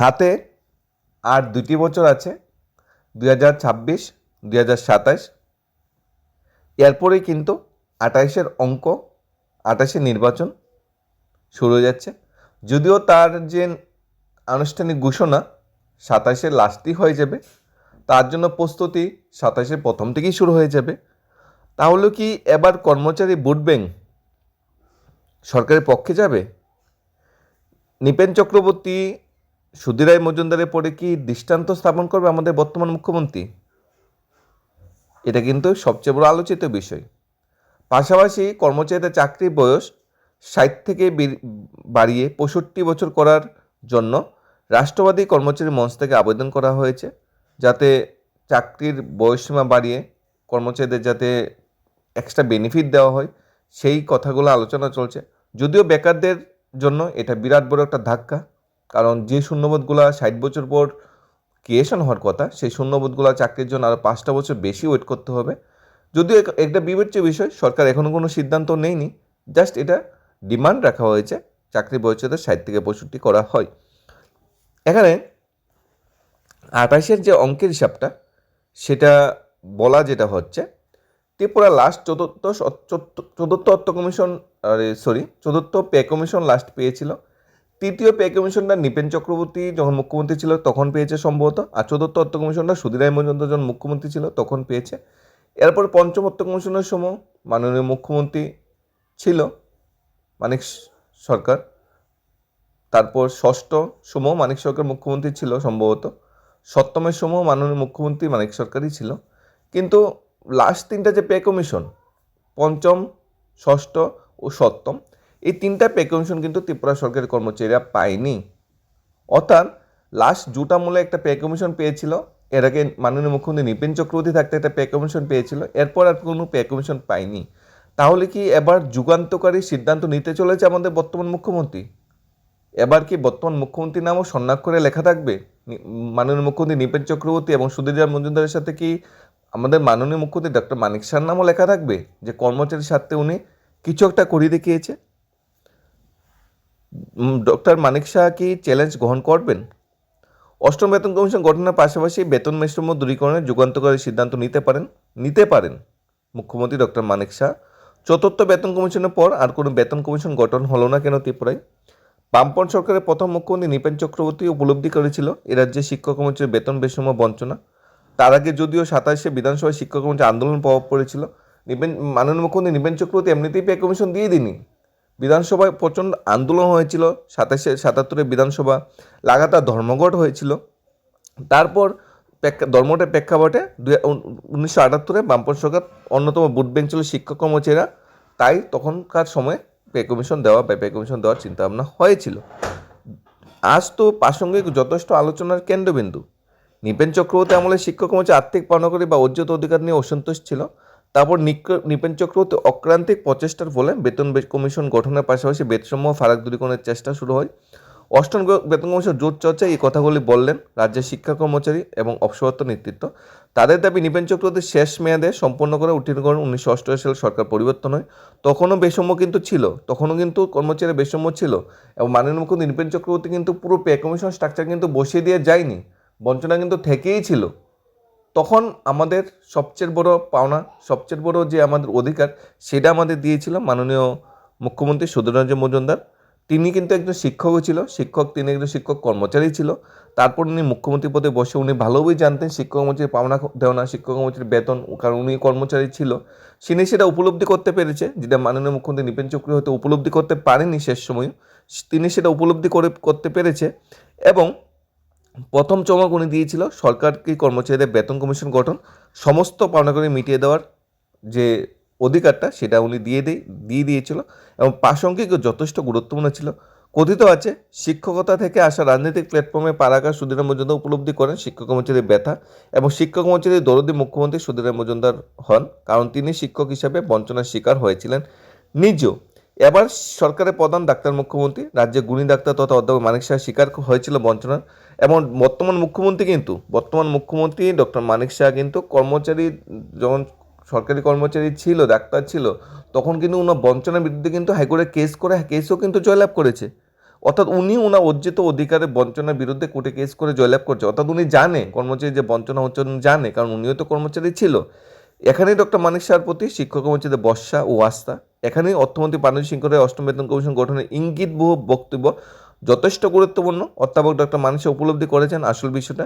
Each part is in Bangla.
হাতে আর দুটি বছর আছে, দুই হাজার ছাব্বিশ, দুই হাজার সাতাশ। এরপরেই কিন্তু আঠাইশের অঙ্ক আঠাশে নির্বাচন শুরু হয়ে যাচ্ছে। যদিও তার যে আনুষ্ঠানিক ঘোষণা সাতাশে লাস্টই হয়ে যাবে, তার জন্য প্রস্তুতি সাতাশের প্রথম থেকেই শুরু হয়ে যাবে। তাহলে কি এবার কর্মচারী ভোট ব্যাংক সরকারের পক্ষে যাবে? নিপেন চক্রবর্তী সুধীরায় মজুমদারের পরে কি দৃষ্টান্ত স্থাপন করবে আমাদের বর্তমান মুখ্যমন্ত্রী? এটা কিন্তু সবচেয়ে বড় আলোচিত বিষয়। পাশাপাশি কর্মচারীদের চাকরির বয়স ষাট থেকে বাড়িয়ে পঁয়ষট্টি বছর করার জন্য রাষ্ট্রবাদী কর্মচারী মঞ্চ থেকে আবেদন করা হয়েছে, যাতে চাকরির বয়সসীমা বাড়িয়ে কর্মচারীদের যাতে এক্সট্রা বেনিফিট দেওয়া হয়, সেই কথাগুলো আলোচনা চলছে। যদিও বেকারদের জন্য এটা বিরাট বড় একটা ধাক্কা। কারণ যে শূন্যবোধগুলো ষাট বছর পর ক্রিয়েশন হওয়ার কথা, সেই শূন্যবোধগুলো চাকরির জন্য আরও পাঁচটা বছর বেশি ওয়েট করতে হবে। যদিও এক- একটা বিবেচ্য বিষয়, সরকার এখনও কোনো সিদ্ধান্ত নেয়নি জাস্ট এটা ডিমান্ড রাখা হয়েছে, চাকরি বয়সেতে ষাট থেকে পঁয়ষট্টি করা হয়। এখানে আঠাশের যে অঙ্কের হিসাবটা, সেটা বলা যেটা হচ্ছে, ত্রিপুরা লাস্ট চতুর্থ চতুর্থ- অর্থ কমিশন সরি চতুর্থ পে কমিশন লাস্ট পেয়েছিল তৃতীয় পে কমিশনটা নিপেন চক্রবর্তী যখন মুখ্যমন্ত্রী ছিল তখন পেয়েছে সম্ভবত, আর চতুর্থ অর্থ কমিশনটা সুধীরায় মজুমদার যখন মুখ্যমন্ত্রী ছিল তখন পেয়েছে। এরপর পঞ্চম অর্থ কমিশনের সময় মাননীয় মুখ্যমন্ত্রী ছিল মানিক সরকার। তারপর ষষ্ঠ সময় মানিক সরকার মুখ্যমন্ত্রী ছিল সম্ভবত। সপ্তমের সময় মাননীয় মুখ্যমন্ত্রী মানিক সরকারই ছিল। কিন্তু লাস্ট তিনটা যে পে কমিশন, পঞ্চম, ষষ্ঠ ও সপ্তম এই তিনটা পে কমিশন কিন্তু ত্রিপুরা সরকারের কর্মচারীরা পায়নি। অর্থাৎ লাস্ট জুট আমলে একটা পে কমিশন পেয়েছিল, এর আগে মাননীয় মুখ্যমন্ত্রী নিপেন চক্রবর্তী থাকতে একটা পে কমিশন পেয়েছিল, এরপর আর কোনো পে কমিশন পায়নি। তাহলে কি এবার যুগান্তকারী সিদ্ধান্ত নিতে চলেছে আমাদের বর্তমান মুখ্যমন্ত্রী? এবার কি বর্তমান মুখ্যমন্ত্রীর নামও স্বর্ণাক্ষরে লেখা থাকবে? মাননীয় মুখ্যমন্ত্রী নিপেন চক্রবর্তী এবং সুধীর মজুমদারের সাথে কি আমাদের মাননীয় মুখ্যমন্ত্রী ডক্টর মানিক শাহর নামও লেখা থাকবে যে কর্মচারীর সাথে উনি কিছু একটা করে দেখিয়েছে? ডক্টর মানিক শাহ কি চ্যালেঞ্জ গ্রহণ করবেন? অষ্টম বেতন কমিশন গঠনের পাশাপাশি বেতন বৈষম্য দূরীকরণের যুগান্তকারী সিদ্ধান্ত নিতে পারেন নিতে পারেন মুখ্যমন্ত্রী ডক্টর মানিক শাহ। চতুর্থ বেতন কমিশনের পর আর কোনো বেতন কমিশন গঠন হলো না কেন ত্রিপুরায়? বামপন সরকারের প্রথম মুখ্যমন্ত্রী নিপেন চক্রবর্তী উপলব্ধি করেছিল, এ রাজ্যে শিক্ষক কর্মচারীর বেতন বৈষম্য বঞ্চনা। তার আগে যদিও সাতাশে বিধানসভায় শিক্ষক কর্মচারী আন্দোলন প্রভাব পড়েছিল, নিপেন, মাননীয় মুখ্যমন্ত্রী নিপেন চক্রবর্তী এমনিতেই পে কমিশন দিয়ে দিনি বিধানসভায় প্রচণ্ড আন্দোলন হয়েছিল, সাতাশে সাতাত্তরের বিধানসভা লাগাতার ধর্মঘট হয়েছিল। তারপর প্রেক্ষা ধর্মটের প্রেক্ষাপটে দুই উনিশশো আটাত্তরে বামপন সরকার অন্যতম ব্যাংক ছিল শিক্ষক কর্মচারীরা। তাই তখনকার সময়ে পে কমিশন দেওয়া বা পে কমিশন দেওয়ার চিন্তাভাবনা হয়েছিল। আজ তো প্রাসঙ্গিক যথেষ্ট আলোচনার কেন্দ্রবিন্দু। নিপেন চক্রবর্তী আমলে শিক্ষক কর্মচারী আর্থিক পাওনাকরী বা অর্জিত অধিকার নিয়ে অসন্তোষ ছিল। তারপর নিপেন চক্রবর্তী অক্রান্তিক প্রচেষ্টার ফলে বেতন কমিশন গঠনের পাশাপাশি বেতনসমূহ ফারাক দূরীকরণের চেষ্টা শুরু হয়। অষ্টম বেতন কমিশন জোট চর্চায় এই কথাগুলি বললেন রাজ্যের শিক্ষা কর্মচারী এবং অবসরপ্রাপ্ত নেতৃত্ব। তাদের দাবি, নিপেন চক্রবর্তীর শেষ মেয়াদে সম্পন্ন করে উত্তীর্ণকরণ উনিশশো অষ্টআশি সালে সরকার পরিবর্তন হয়। তখনও বৈষম্য কিন্তু ছিল, তখনও কিন্তু কর্মচারী বৈষম্য ছিল এবং মাননীয় মুখ্যমন্ত্রী নিপেন চক্রবর্তী কিন্তু পুরো পে কমিশন স্ট্রাকচার কিন্তু বসিয়ে দিয়ে যায়নি। বঞ্চনা কিন্তু থেকেই ছিল। তখন আমাদের সবচেয়ে বড় পাওনা, সবচেয়ে বড় যে আমাদের অধিকার, সেটা আমাদের দিয়েছিল মাননীয় মুখ্যমন্ত্রী সুধীররঞ্জন মজুমদার। তিনি কিন্তু একজন শিক্ষকও ছিল, শিক্ষক, তিনি একজন শিক্ষক কর্মচারী ছিল। তারপর উনি মুখ্যমন্ত্রী পদে বসে উনি ভালোভাবেই জানতেন, শিক্ষক কর্মচারী পাওনা দেওয়া শিক্ষক কর্মচারীর বেতন, কারণ উনি কর্মচারী ছিল। তিনি সেটা উপলব্ধি করতে পেরেছে, যেটা মাননীয় মুখ্যমন্ত্রী নিপেন চক্রী হয়তো উপলব্ধি করতে পারেনি শেষ সময় তিনি সেটা উপলব্ধি করে, করতে পেরেছে এবং প্রথম চমক উনি দিয়েছিল, সরকারকে কর্মচারীদের বেতন কমিশন গঠন, সমস্ত পাওনাকরি মিটিয়ে দেওয়ার যে অধিকারটা সেটা উনি দিয়ে দিয়ে দিয়ে দিয়েছিল এবং প্রাসঙ্গিক যথেষ্ট গুরুত্বপূর্ণ ছিল। কথিত আছে, শিক্ষকতা থেকে আসা রাজনৈতিক প্ল্যাটফর্মে পারাকার সুধীর মজুমদার উপলব্ধি করেন শিক্ষক কর্মচারীর ব্যথা এবং শিক্ষক কর্মচারীর দরদি মুখ্যমন্ত্রী সুধীর মজুমদার হন, কারণ তিনি শিক্ষক হিসাবে বঞ্চনার শিকার হয়েছিলেন। নিজেও এবার সরকারের প্রধান ডাক্তার মুখ্যমন্ত্রী রাজ্যে গুণী ডাক্তার তথা অধ্যাপক মানিক শাহ শিকার হয়েছিল বঞ্চনার। এবং বর্তমান মুখ্যমন্ত্রী কিন্তু, বর্তমান মুখ্যমন্ত্রী ডক্টর মানিক শাহ কিন্তু কর্মচারী, যখন সরকারি কর্মচারী ছিল, ডাক্তার ছিল, তখন কিন্তু উনি বঞ্চনার বিরুদ্ধে কিন্তু হাইকোর্টে কেস করে, কেসও কিন্তু জয়লাভ করেছে। অর্থাৎ উনি ওনার অর্জিত অধিকারের বঞ্চনার বিরুদ্ধে কোর্টে কেস করে জয়লাভ করছে। অর্থাৎ উনি জানে, কর্মচারী যে বঞ্চনা হচ্ছে জানে, কারণ উনিও তো কর্মচারী ছিল। এখানেই ডক্টর মানিক শাহর প্রতি শিক্ষক কর্মচারীদের বর্ষা ও আস্থা। এখানেই অর্থমন্ত্রী পানু সিং করে অষ্টম বেতন কমিশন গঠনের ইঙ্গিত বহু বক্তব্য যথেষ্ট গুরুত্বপূর্ণ। অধ্যাপক ডক্টর শাহ উপলব্ধি করেছেন আসল বিষয়টা।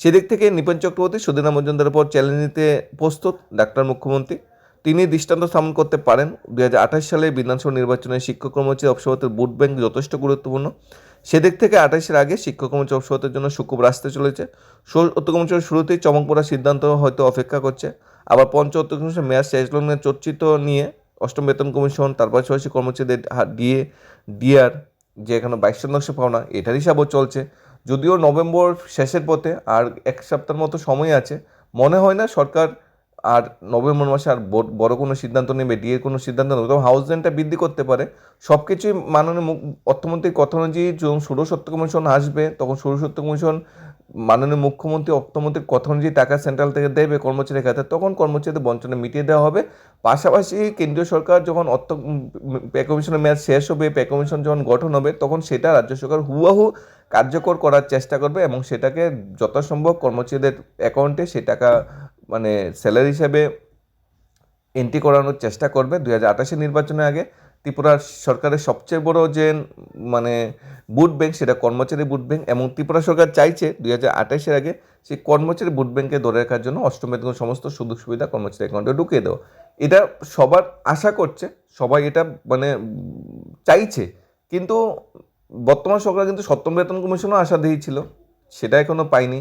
সেদিক থেকে নিপেন চক্রবর্তী, সুদিনা মজুমদারের পর চ্যালেঞ্জ নিতে প্রস্তুত ডাক্তার মুখ্যমন্ত্রী। তিনি দৃষ্টান্ত স্থাপন করতে পারেন। দুই হাজার আঠাশ সালে বিধানসভা নির্বাচনে শিক্ষক কর্মচারী অবসরতের ভোট ব্যাংক যথেষ্ট গুরুত্বপূর্ণ। সেদিক থেকে আঠাশের আগে শিক্ষক কর্মচারী অবসরতের জন্য সুকুব আসতে চলেছে। কর্মচারী শুরুতেই চমক পড়া সিদ্ধান্ত হয়তো অপেক্ষা করছে। আবার পঞ্চ কমিশন মেয়াদ শেষ লগ্নে চর্চিত নিয়ে অষ্টম বেতন কমিশন তার পাশাপাশি কর্মচারীদের ডিএ ডিআর যে এখানে বাইশ শতাংশ পাওনা এটার হিসাবও চলছে। যদিও নভেম্বর শেষের পথে আর এক সপ্তাহের মতো সময় আছে, মনে হয় না সরকার আর নভেম্বর মাসে আর বড়- কোনো সিদ্ধান্ত নেবে, ডিএর কোনো সিদ্ধান্ত নেবে। তবে হাউস রেন্টটা বৃদ্ধি করতে পারে। সব কিছুই মাননীয় অর্থমন্ত্রী কথা অনুযায়ী যখন ষোড়শত্ব কমিশন আসবে, তখন ষোড়শত্ব কমিশন মাননীয় মুখ্যমন্ত্রী অর্থমন্ত্রীর কথা অনুযায়ী টাকা সেন্ট্রাল থেকে দেবে কর্মচারীর খাতে, তখন কর্মচারীদের বঞ্চনা মিটিয়ে দেওয়া হবে। পাশাপাশি কেন্দ্রীয় সরকার যখন অর্থ পে কমিশনের মেয়াদ শেষ হবে, পে কমিশন যখন গঠন হবে, তখন সেটা রাজ্য সরকার হুবাহু কার্যকর করার চেষ্টা করবে এবং সেটাকে যথাসম্ভব কর্মচারীদের অ্যাকাউন্টে সেই টাকা মানে স্যালারি হিসাবে এন্ট্রি করানোর চেষ্টা করবে। দুই হাজার নির্বাচনের আগে ত্রিপুরার সরকারের সবচেয়ে বড় যে মানে বুট ব্যাংক সেটা কর্মচারী বুট ব্যাংক এবং ত্রিপুরা সরকার চাইছে দুই হাজার আঠাশের আগে সেই কর্মচারী বুট ব্যাংকে ধরে রাখার জন্য অষ্টম বেতন সমস্ত সুযোগ সুবিধা কর্মচারী অ্যাকাউন্টে ঢুকিয়ে দেওয়া এটা সবার আশা করছে, সবাই এটা মানে চাইছে। কিন্তু বর্তমান সরকার কিন্তু সপ্তম বেতন কমিশনও আশা দিয়েছিল, সেটা এখনও পাইনি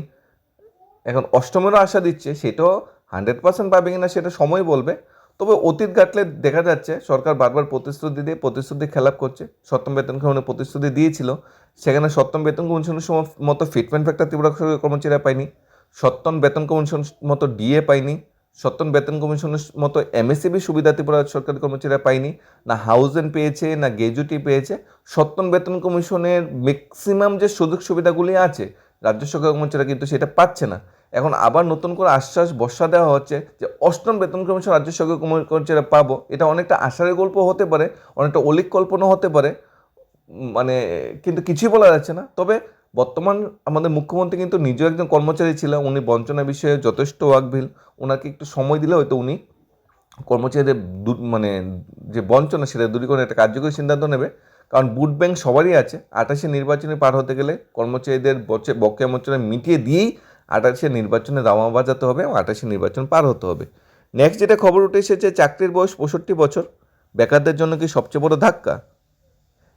এখন অষ্টমেরও আশা দিচ্ছে, সেটাও হান্ড্রেড পার্সেন্ট পাবে কিনা সেটা সময় বলবে। তবে অতীত ঘাটলে দেখা যাচ্ছে সরকার বারবার প্রতিশ্রুতি দিয়ে প্রতিশ্রুতি খেলাপ করছে। সপ্তম বেতন কমিশনে প্রতিশ্রুতি দিয়েছিল। সেখানে সপ্তম বেতন কমিশনের সময় মতো ফিটমেন্ট ফ্যাক্টর ত্রিপুরা সরকারের কর্মচারীরা পায়নি। সপ্তম বেতন কমিশন মতো ডিএ পায়নি। সপ্তম বেতন কমিশনের মতো এমএসসিবি সুবিধা ত্রিপুরা সরকারি কর্মচারীরা পায়নি। না হাউজেন পেয়েছে, না গেজুটি পেয়েছে। সপ্তম বেতন কমিশনের ম্যাক্সিমাম যে সুযোগ সুবিধাগুলি আছে, রাজ্য সরকার কর্মচারীরা কিন্তু সেটা পাচ্ছে না। এখন আবার নতুন করে আশ্বাস বর্ষা দেওয়া হচ্ছে যে অষ্টম বেতন কমিশন রাজ্য সরকার কর্মচারীরা পাবো। এটা অনেকটা আশারের গল্প হতে পারে, অনেকটা অলিক কল্পনা হতে পারে মানে কিন্তু কিছুই বলা যাচ্ছে না। তবে বর্তমান আমাদের মুখ্যমন্ত্রী কিন্তু নিজেও একজন কর্মচারী ছিলেন, উনি বঞ্চনা বিষয়ে যথেষ্ট ওয়াকভিল ওনাকে একটু সময় দিলে হয়তো উনি কর্মচারীদের দূর- মানে যে বঞ্চনা সেটা দূরীকরণের একটা কার্যকরী সিদ্ধান্ত নেবে। কারণ বুট ব্যাংক সবারই আছে, আঠাশে নির্বাচনে পার হতে গেলে কর্মচারীদের বকেয়া বঞ্চনা মিটিয়ে দিয়েই আঠাশে নির্বাচনে দামা বাজাতে হবে এবং আঠাশে নির্বাচন পার হতে হবে। নেক্সট যেটা খবর উঠে এসেছে, চাকরির বয়স পঁয়ষট্টি বছর। বেকারদের জন্য কি সবচেয়ে বড় ধাক্কা?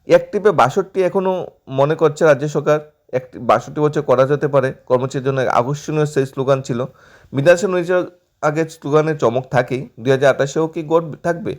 অ্যাক্টিভে বাষট্টি এখনও মনে করছে রাজ্য সরকার। একটি বাষট্টি বছর করা যেতে পারে। কর্মচারীর জন্য আকর্ষণীয় সেই স্লোগান ছিল। বিধানসভা আগে স্লোগানের চমক থাকেই। দুই হাজার আঠাশেও কি গড় থাকবে?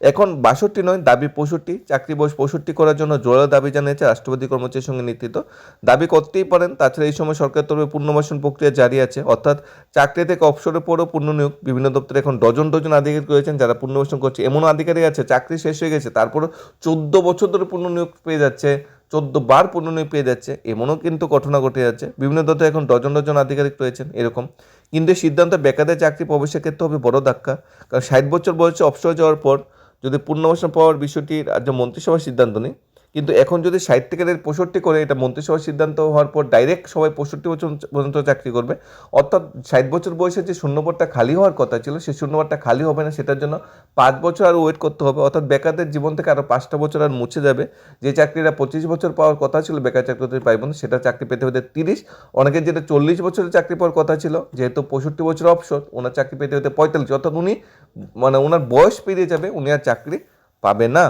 এখন বাষট্টি নয়, দাবি পঁয়ষট্টি, চাকরি বয়স পঁয়ষট্টি করার জন্য জোরালো দাবি জানিয়েছে রাষ্ট্রপতি কর্মচারীর সঙ্গে নেতৃত্ব। দাবি করতেই পারেন, তাছাড়া এই সময় সরকারের তরফে পুনর্বাসন প্রক্রিয়া জারি আছে। অর্থাৎ চাকরি থেকে অবসরের পরও পুনর্নিয়োগ বিভিন্ন দপ্তরে এখন ডজন ডজন আধিকারিক রয়েছেন যারা পুনর্বাসন করছে। এমনও আধিকারিক আছে, চাকরি শেষ হয়ে গেছে, তারপরও চোদ্দ বছর ধরে পুনর্নিয়োগ পেয়ে যাচ্ছে, চোদ্দ বার পুনর্নিয়োগ পেয়ে যাচ্ছে, এমনও কিন্তু ঘটনা ঘটে যাচ্ছে বিভিন্ন দপ্তরে এখন ডজন ডজন আধিকারিক রয়েছেন, এরকম। কিন্তু সিদ্ধান্ত বেকারদের চাকরি প্রবেশের ক্ষেত্রে হবে বড় ধাক্কা, কারণ ষাট বছর বয়সে অবসর যাওয়ার পর যদি পুনর্বাসন পাওয়ার বিষয়টি রাজ্য মন্ত্রিসভার সিদ্ধান্ত নেই কিন্তু এখন যদি ষাট থেকে পঁয়ষট্টি করে, এটা মন্ত্রিসভার সিদ্ধান্ত হওয়ার পর ডাইরেক্ট সবাই পঁয়ষট্টি বছর পর্যন্ত চাকরি করবে। অর্থাৎ ষাট বছর বয়সে যে শূন্যপদটা খালি হওয়ার কথা ছিল, সেই শূন্যপদটা খালি হবে না, সেটার জন্য পাঁচ বছর আর ওয়েট করতে হবে। অর্থাৎ বেকারদের জীবন থেকে আরও পাঁচটা বছর আর মুছে যাবে। যে চাকরিটা পঁচিশ বছর পাওয়ার কথা ছিল, বেকার চাকরি পাইব না, সেটা চাকরি পেতে হতে তিরিশ, অনেকের যেটা চল্লিশ বছরের চাকরি পাওয়ার কথা ছিল, যেহেতু পঁয়ষট্টি বছর অবসর ওনার চাকরি পেতে হতে পঁয়তাল্লিশ, অর্থাৎ উনি মানে ওনার বয়স পেরিয়ে যাবে, উনি আর চাকরি পাবে না।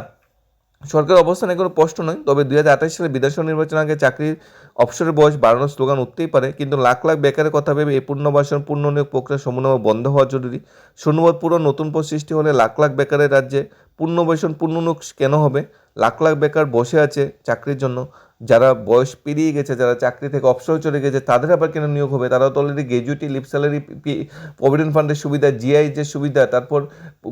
সরকারের অবস্থান এখনও স্পষ্ট নয়, তবে দুই হাজার আঠাশ সালে বিধানসভা নির্বাচন আগে চাকরির অবসরের বয়স বাড়ানোর স্লোগান উঠতেই পারে, কিন্তু লাখ লাখ বেকারের কথা ভেবে এই পুনর্বাসন নিয়োগ প্রক্রিয়া সমন্বয় বন্ধ হওয়া জরুরি। শূন্যবাদ পুরো নতুন পদ সৃষ্টি হলে লাখ লাখ বেকারের রাজ্যে পূর্ণবাসন পূর্ণ নিয়োগ কেন হবে? লাখ লাখ বেকার বসে আছে চাকরির জন্য। যারা বয়স পেরিয়ে গেছে, যারা চাকরি থেকে অবসর চলে গেছে, তাদের আবার কেন নিয়োগ হবে? তারা তো already gratuity lip salary provident ফান্ডের সুবিধা জিআই যে সুবিধা, তারপর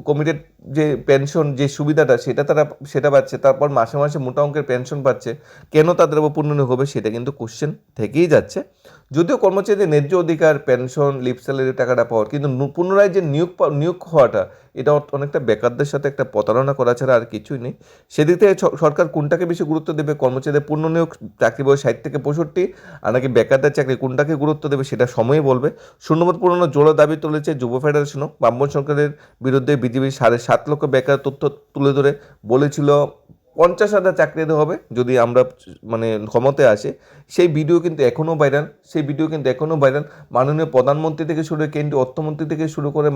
কমিটেড যে পেনশন যে সুবিধাটা, সেটা তারা, সেটা পাচ্ছে। তারপর মাসে মাসে মোটা অঙ্কের পেনশন পাচ্ছে। কেন তাদের উপর পুনর্নিয়োগ হবে, সেটা কিন্তু কোশ্চেন থেকেই যাচ্ছে। যদিও কর্মচারীদের ন্যায্য অধিকার পেনশন লিপ স্যালারি টাকাটা পাওয়ার, কিন্তু পুনরায় যে নিয়োগ নিয়োগ হওয়াটা, এটা অনেকটা বেকারদের সাথে একটা প্রতারণা করা ছাড়া আর কিছুই নেই। সেদিক থেকে সরকার কোনটাকে বেশি গুরুত্ব দেবে? কর্মচারীদের পূর্ণ নিয়োগ চাকরি বয়স ষাট থেকে পঁয়ষট্টি, আর নাকি বেকারদের চাকরি, কোনটাকে গুরুত্ব দেবে সেটা সময়ই বলবে। শূন্যপদ পূরণের জোড়ো দাবি তুলেছে যুব ফেডারেশনও বামপন সরকারের বিরুদ্ধে বিজেপি সাড়ে সাত লক্ষ বেকার তথ্য তুলে ধরে বলেছিল পঞ্চাশ হাজার চাকরি দেওয়া হবে, যদি আমরা মানে ক্ষমতায় আসে। সেই ভিডিও কিন্তু এখনও ভাইরাল সেই ভিডিও কিন্তু এখনও ভাইরাল মাননীয় প্রধানমন্ত্রী থেকে শুরু করে কেন্দ্রীয় অর্থমন্ত্রী থেকে শুরু করে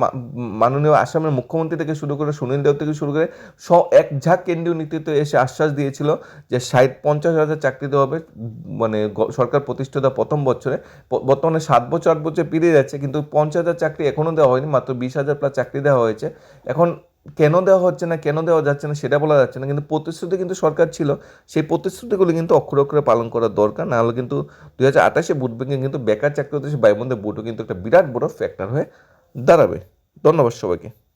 মাননীয় আসামের মুখ্যমন্ত্রী থেকে শুরু করে সুনীল দেব থেকে শুরু করে স এক ঝাঁক কেন্দ্রীয় নীতিতে এসে আশ্বাস দিয়েছিল যে ষাট, পঞ্চাশ হাজার চাকরি দেওয়া হবে। মানে সরকার প্রতিষ্ঠিত প্রথম বছরে বর্তমানে সাত বছর, আট বছর পেরিয়ে যাচ্ছে, কিন্তু পঞ্চাশ হাজার চাকরি এখনও দেওয়া হয়নি, মাত্র বিশ হাজার প্লাস চাকরি দেওয়া হয়েছে। এখন কেন দেওয়া হচ্ছে না, কেন দেওয়া যাচ্ছে না সেটা বলা যাচ্ছে না, কিন্তু প্রতিশ্রুতি কিন্তু সরকার ছিল। সেই প্রতিশ্রুতিগুলি কিন্তু অক্ষরে অক্ষরে পালন করা দরকার, না হলে কিন্তু দু হাজার আঠাশে বুট ব্যাঙ্কে কিন্তু বেকার চাকরি হতে সে বায়ুবন্ধের ভোটও কিন্তু একটা বিরাট বড় ফ্যাক্টর হয়ে দাঁড়াবে। ধন্যবাদ সবাইকে।